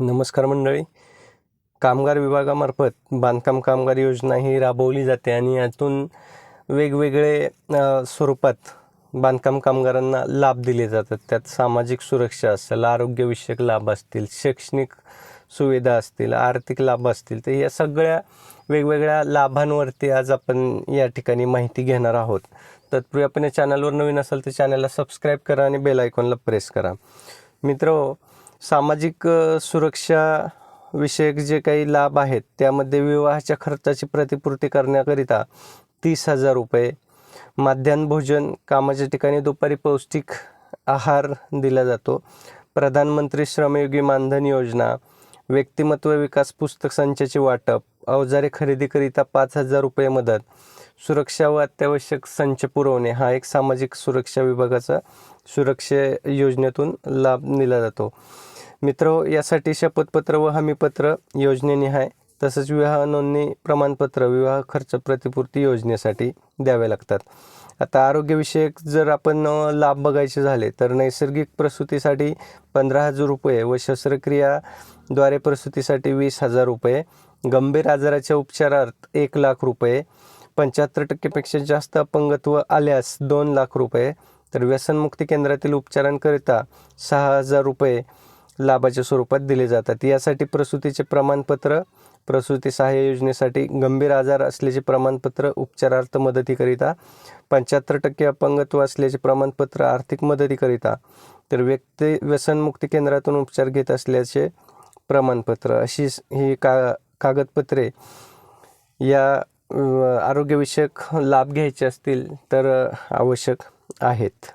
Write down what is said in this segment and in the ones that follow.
नमस्कार मंडळी. कामगार विभागामार्फत बांधकाम कामगार योजना ही राबवली जाते आणि यातून वेगवेगळे स्वरूपात बांधकाम कामगारांना लाभ दिले जातात. त्यात सामाजिक सुरक्षा असेल आरोग्यविषयक लाभ असतील शैक्षणिक सुविधा असतील आर्थिक लाभ असतील तर या सगळ्या वेगवेगळ्या लाभांवरती आज आपण या ठिकाणी माहिती घेणार आहोत. तत्पूर्वी आपण या चॅनलवर नवीन असाल तर चॅनलला सबस्क्राईब करा आणि बेल आयकॉनला प्रेस करा. मित्र सामाजिक सुरक्षा विषयक जे काही लाभ आहेत त्यामध्ये विवाहाच्या खर्चाची प्रतिपूर्ती करण्याकरिता तीस हजार रुपये माध्यान्ह भोजन कामाच्या ठिकाणी दुपारी पौष्टिक आहार दिला जातो. प्रधानमंत्री श्रमयोगी मानधन योजना व्यक्तिमत्व विकास पुस्तक संचाचे वाटप अवजारे खरेदीकरिता पाच हजार रुपये मदत. सुरक्षा व अत्यावश्यक संच पुरवणे हा एक सामाजिक सुरक्षा विभागाचा सुरक्षा योजनेतून लाभ दिला जातो. मित्र हो, यासाठी शपथपत्र व हमीपत्र योजनेनिहाय तसंच विवाह नोंदणी प्रमाणपत्र विवाह खर्च प्रतिपूर्ती योजनेसाठी द्यावे लागतात. आता आरोग्यविषयक जर आपण लाभ बघायचे झाले तर नैसर्गिक प्रसूतीसाठी पंधरा हजार रुपये व शस्त्रक्रियाद्वारे प्रसूतीसाठी वीस हजार रुपये गंभीर आजाराच्या उपचारार्थ एक लाख रुपये पंच्याहत्तर टक्केपेक्षा जास्त अपंगत्व आल्यास दोन लाख रुपये तर व्यसनमुक्ती केंद्रातील उपचारांकरिता सहा हजार रुपये लाभाच्या स्वरूपात दिले जातात. यासाठी प्रसूतीचे प्रमाणपत्र प्रसूती सहाय्य योजनेसाठी गंभीर आजार असल्याचे प्रमाणपत्र उपचारार्थ मदतीकरिता पंच्याहत्तर टक्के अपंगत्व असल्याचे प्रमाणपत्र आर्थिक मदतीकरिता तर व्यक्ती व्यसनमुक्ती केंद्रातून उपचार घेत असल्याचे प्रमाणपत्र. अशी ही का कागदपत्रे या आरोग्यविषयक लाभ घ्यायचे असतील तर आवश्यक आहेत.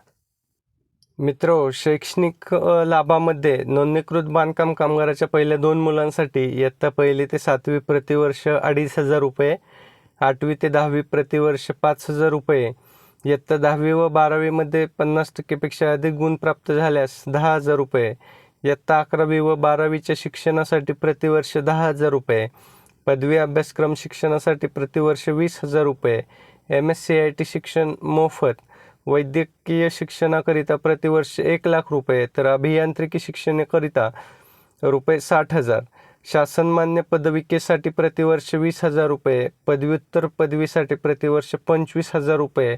मित्र शैक्षणिक लाभामध्ये नोंदणीकृत बांधकाम कामगाराच्या पहिल्या दोन मुलांसाठी इयत्ता पहिली ते सातवी प्रतिवर्ष अडीच हजार रुपये आठवी ते दहावी प्रतिवर्ष पाच हजार रुपये इयत्ता दहावी व बारावीमध्ये पन्नास टक्केपेक्षा अधिक गुण प्राप्त झाल्यास दहा हजार रुपये इयत्ता अकरावी व बारावीच्या शिक्षणासाठी प्रतिवर्ष दहा हजार रुपये. पदवी अभ्यासक्रम शिक्षणासाठी प्रतिवर्ष वीस हजार रुपये. M S C I T शिक्षण मोफत. वैद्यकीय शिक्षणाकरिता प्रतिवर्ष एक लाख रुपये तर अभियांत्रिकी शिक्षणाकरिता रुपये साठ हजार. शासनमान्य पदविकेसाठी प्रतिवर्ष वीस हजार रुपये पदव्युत्तर पदवीसाठी प्रतिवर्ष पंचवीस हजार रुपये.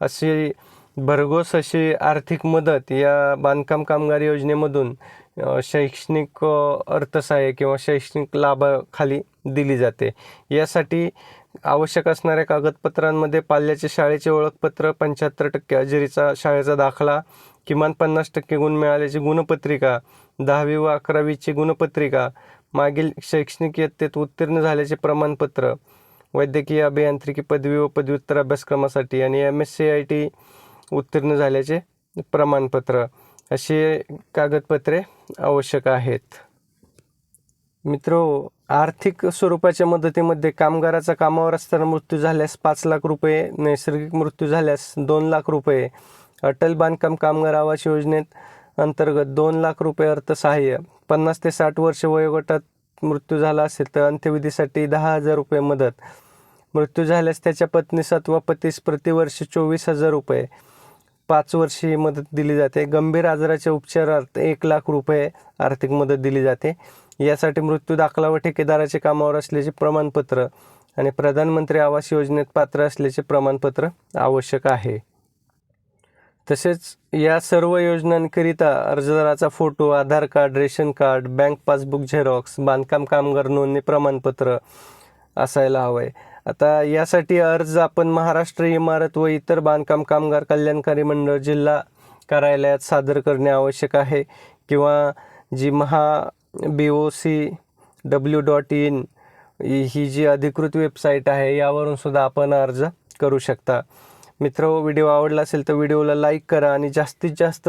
अशी भरघोस अशी आर्थिक मदत या बांधकाम कामगार योजनेमधून शैक्षणिक अर्थसहाय्य किंवा शैक्षणिक लाभाखाली दिली जाते. यासाठी आवश्यक असणाऱ्या कागदपत्रांमध्ये पाल्याचे शाळेचे ओळखपत्र पंच्याहत्तर टक्के हजेरीचा शाळेचा दाखला किमान पन्नास टक्के गुण मिळाल्याची गुणपत्रिका दहावी व अकरावीची गुणपत्रिका मागील शैक्षणिक इयत्तेत उत्तीर्ण झाल्याचे प्रमाणपत्र वैद्यकीय अभियांत्रिकी पदवी व पदव्युत्तर अभ्यासक्रमासाठी आणि M S C I T उत्तीर्ण झाल्याचे प्रमाणपत्र. अशी कागदपत्रे आवश्यक आहेत. मित्र आर्थिक स्वरूपाच्या मदतीमध्ये कामगाराचा कामावर असताना मृत्यू झाल्यास पाच लाख रुपये नैसर्गिक मृत्यू झाल्यास दोन लाख रुपये अटल बांधकाम कामगार आवास योजनेत अंतर्गत दोन लाख रुपये अर्थसहाय्य पन्नास ते साठ वर्ष वयोगटात मृत्यू झाला असेल तर अंत्यविधीसाठी दहा हजार रुपये मदत. मृत्यू झाल्यास त्याच्या पत्नीस अथवा पतीस प्रतिवर्ष चोवीस हजार रुपये. पाच वर्षी मदत दिली जाते. गंभीर आजाराच्या उपचारार्थ एक लाख रुपये आर्थिक मदत दिली जाते. यासाठी मृत्यू दाखला व ठेकेदाराचे कामावर असल्याचे प्रमाणपत्र आणि प्रधानमंत्री आवास योजनेत पात्र असल्याचे प्रमाणपत्र आवश्यक आहे. तसेच या सर्व योजनांकरिता अर्जदाराचा photo Aadhaar card ration card bank passbook xerox बांधकाम कामगार नोंदणी प्रमाणपत्र असायला हवं आहे आता यासाठी अर्ज आपण महाराष्ट्र इमारत व इतर बांधकाम कामगार कल्याणकारी मंडळ जिल्हा कार्यालयात सादर करणे आवश्यक आहे. किंवा जी Maha B O C W dot in ही जी अधिकृत वेबसाईट आहे यावरून सुद्धा आपण अर्ज करू शकता. मित्र व्हिडिओ आवडला असेल तर व्हिडिओला लाईक करा आणि जास्तीत जास्त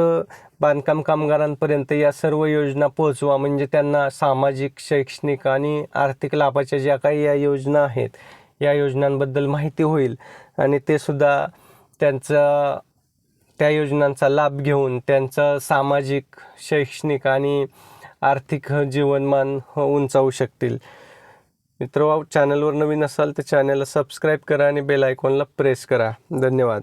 बांधकाम कामगारांपर्यंत या सर्व योजना पोहोचवा. म्हणजे त्यांना सामाजिक शैक्षणिक आणि आर्थिक लाभाच्या ज्या काही या योजना आहेत या योजनांबद्दल माहिती होईल. आणि ते सुद्धा त्यांचा त्या योजनांचा लाभ घेऊन त्यांचं सामाजिक शैक्षणिक आणि आर्थिक जीवनमान उंचावू शकतील. मित्र चॅनलवर नवीन असाल तर चॅनलला सबस्क्राईब करा आणि बेल आयकॉनला प्रेस करा. धन्यवाद.